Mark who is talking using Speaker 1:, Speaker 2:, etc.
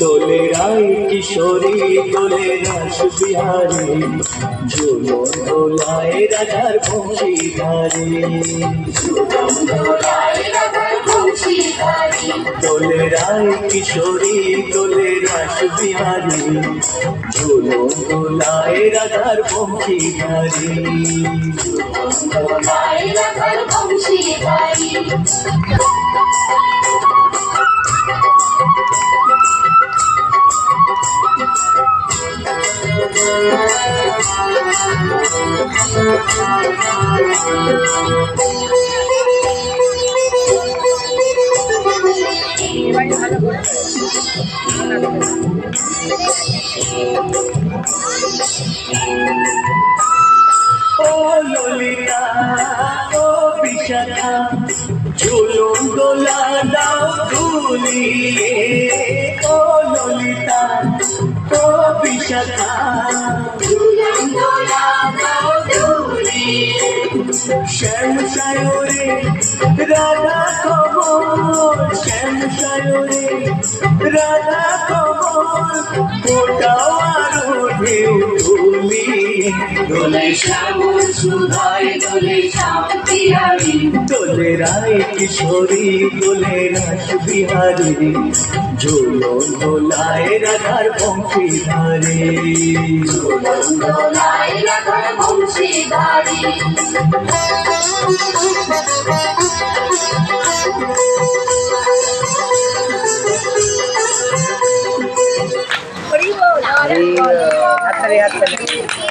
Speaker 1: দোলে রায় কিশোরী দোলে রাস বিহারে ঝুলন দোলায় রাধার বংশীধারে। দোলে রায় কিশোরী দোলে রাস বিহারে ঝুলন দোলায় রাধার বংশীধারে। ও ললিতা বিশাখা দোলা দাও তুলিয়ে ও ললিতা ও বিশাখা শ্যাম সায়রে রাধা কমল শ্যাম সায়রে রাধা ঢেউ তুলি দোলে
Speaker 2: শ্যামল সুধায় দোলে শান্তি হারি
Speaker 1: দোলে রায় কিশোরী দোলে রাস বিহারি ঝোলো দোলায় রাধার বংশী ধারে
Speaker 2: দোলায় রাখার বংশীধারী
Speaker 3: হাততালি হাততালি